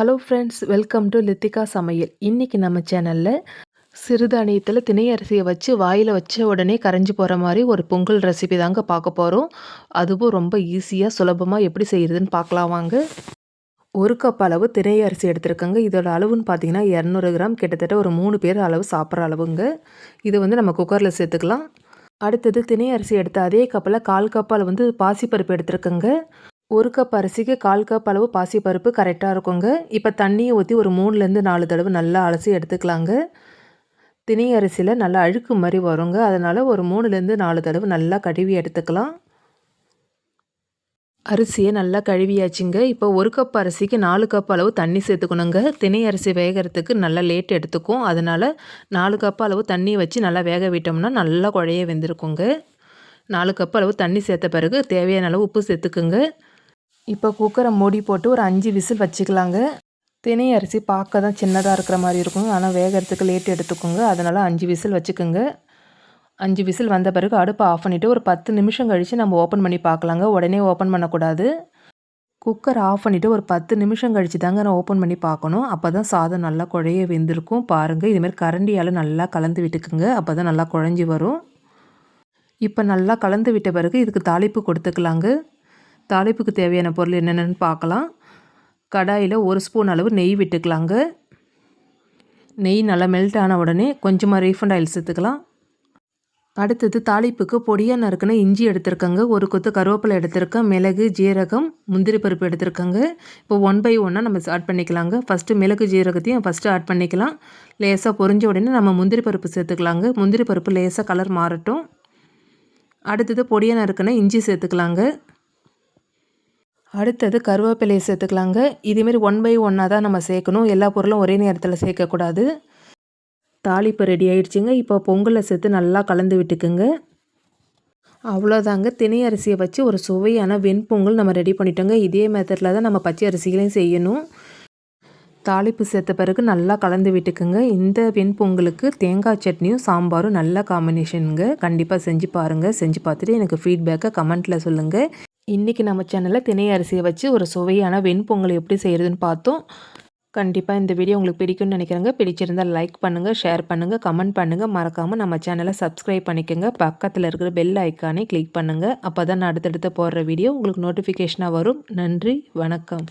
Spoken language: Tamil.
Hello friends welcome to Lithika சமையல் இன்றைக்கி நம்ம சேனலில் சிறுதானியத்தில் திணை அரிசியை வச்சு வாயில் வச்ச உடனே கரைஞ்சி போகிற மாதிரி ஒரு பொங்கல் ரெசிபி தாங்க பார்க்க போகிறோம் அதுவும் ரொம்ப ஈஸியாக சுலபமாக எப்படி செய்கிறதுன்னு பார்க்கலாம் வாங்க. ஒரு கப் அளவு திணை அரிசி எடுத்துருக்கோங்க. இதோட அளவுன்னு பார்த்தீங்கன்னா இரநூறு கிராம். கிட்டத்தட்ட ஒரு மூணு பேர் அளவு சாப்பிட்ற அளவுங்க. இது வந்து நம்ம குக்கரில் சேர்த்துக்கலாம். அடுத்தது திணை அரிசி எடுத்த அதே கப்பில் கால் கப்பால் வந்து பாசிப்பருப்பு எடுத்துருக்கோங்க. ஒரு கப் அரிசிக்கு கால் கப் அளவு பாசிப்பருப்பு கரெக்டாக இருக்குங்க. இப்போ தண்ணியை ஊற்றி ஒரு மூணுலேருந்து நாலு தடவை நல்லா அலசி எடுத்துக்கலாங்க. திணை அரிசியில் நல்லா அழுக்கு மாதிரி வருங்க. அதனால் ஒரு மூணுலேருந்து நாலு தடவை நல்லா கழுவி எடுத்துக்கலாம். அரிசியை நல்லா கழுவியாச்சுங்க. இப்போ ஒரு கப் அரிசிக்கு நாலு கப் அளவு தண்ணி சேர்த்துக்கணுங்க. திணை அரிசி வேகிறதுக்கு நல்லா லேட் எடுத்துக்கும். அதனால் நாலு கப் அளவு தண்ணி வச்சு நல்லா வேக விட்டோம்னா நல்லா குழைய வெந்திருக்குங்க. நாலு கப் அளவு தண்ணி சேர்த்த பிறகு தேவையான அளவு உப்பு சேர்த்துக்குங்க. இப்போ குக்கரை மூடி போட்டு ஒரு அஞ்சு விசில் வச்சுக்கலாங்க. தினை அரிசி பார்க்க தான் சின்னதாக இருக்கிற மாதிரி இருக்கும். ஆனால் வேகிறதுக்கு லேட் எடுத்துக்கோங்க. அதனால் அஞ்சு விசில் வச்சுக்கோங்க. அஞ்சு விசில் வந்த பிறகு அடுப்பை ஆஃப் பண்ணிவிட்டு ஒரு பத்து நிமிஷம் கழித்து நம்ம ஓப்பன் பண்ணி பார்க்கலாங்க. உடனே ஓப்பன் பண்ணக்கூடாது. குக்கர் ஆஃப் பண்ணிவிட்டு ஒரு பத்து நிமிஷம் கழித்து தாங்க நான் ஓப்பன் பண்ணி பார்க்கணும். அப்போ தான் சாதம் நல்லா குழைய வெந்திருக்கும். பாருங்கள் இதுமாரி கரண்டியால் நல்லா கலந்து விட்டுக்குங்க. அப்போ தான் நல்லா குழஞ்சி வரும். இப்போ நல்லா கலந்து விட்ட பிறகு இதுக்கு தாளிப்பு கொடுத்துக்கலாங்க. தாளிப்புக்கு தேவையான பொருள் என்னென்னு பார்க்கலாம். கடாயில் ஒரு ஸ்பூன் அளவு நெய் விட்டுக்கலாங்க. நெய் நல்லா மெல்ட் ஆன உடனே கொஞ்சமாக ரீஃபண்ட் ஆயில் சேர்த்துக்கலாம். அடுத்தது தாளிப்புக்கு பொடியாக நறுக்குன இஞ்சி எடுத்திருக்கேங்க. ஒரு கொத்து கருவேப்பிலை எடுத்திருக்கேன். மிளகு ஜீரகம் முந்திரி பருப்பு எடுத்திருக்கேங்க. இப்போ ஒன் பை ஒன்னாக நம்ம ஆட் பண்ணிக்கலாங்க. ஃபஸ்ட்டு மிளகு ஜீரகத்தையும் ஃபஸ்ட்டு ஆட் பண்ணிக்கலாம். லேசாக பொறிஞ்ச உடனே நம்ம முந்திரி பருப்பு சேர்த்துக்கலாங்க. முந்திரி பருப்பு லேசாக கலர் மாறட்டும். அடுத்தது பொடியாக நறுக்குன இஞ்சி சேர்த்துக்கலாங்க. அடுத்தது கருவேப்பிலையை சேர்த்துக்கலாங்க. இதேமாரி ஒன் பை ஒன்னாக தான் நம்ம சேர்க்கணும். எல்லா பொருளும் ஒரே நேரத்தில் சேர்க்கக்கூடாது. தாளிப்பு ரெடி ஆயிடுச்சுங்க. இப்போ பொங்கலை சேர்த்து நல்லா கலந்து விட்டுக்குங்க. அவ்வளோதாங்க. தினை அரிசியை வச்சு ஒரு சுவையான வெண்பொங்கல் நம்ம ரெடி பண்ணிட்டோங்க. இதே மெத்தடில் தான் நம்ம பச்சை அரிசிகளையும் செய்யணும். தாளிப்பு சேர்த்த பிறகு நல்லா கலந்து விட்டுக்குங்க. இந்த வெண்பொங்கலுக்கு தேங்காய் சட்னியும் சாம்பாரும் நல்ல காம்பினேஷனுங்க கண்டிப்பாக செஞ்சு பாருங்கள் செஞ்சு பார்த்துட்டு எனக்கு ஃபீட்பேக்கை கமெண்ட்டில் சொல்லுங்கள் இன்றைக்கி நம்ம சேனலில் தினை அரிசியை வச்சு ஒரு சுவையான வெண்பொங்கல் எப்படி செய்கிறதுன்னு பார்த்தோம். கண்டிப்பாக இந்த வீடியோ உங்களுக்கு பிடிக்கும்னு நினைக்கிறேங்க. பிடிச்சிருந்தால் லைக் பண்ணுங்கள் ஷேர் பண்ணுங்கள் கமெண்ட் பண்ணுங்கள் மறக்காமல் நம்ம சேனலை சப்ஸ்கிரைப் பண்ணிக்கோங்க. பக்கத்தில் இருக்கிற பெல் ஐக்கானே கிளிக் பண்ணுங்கள் அப்போ தான் நான் அடுத்தடுத்து போடுற வீடியோ உங்களுக்கு நோட்டிஃபிகேஷனாக வரும். நன்றி வணக்கம்.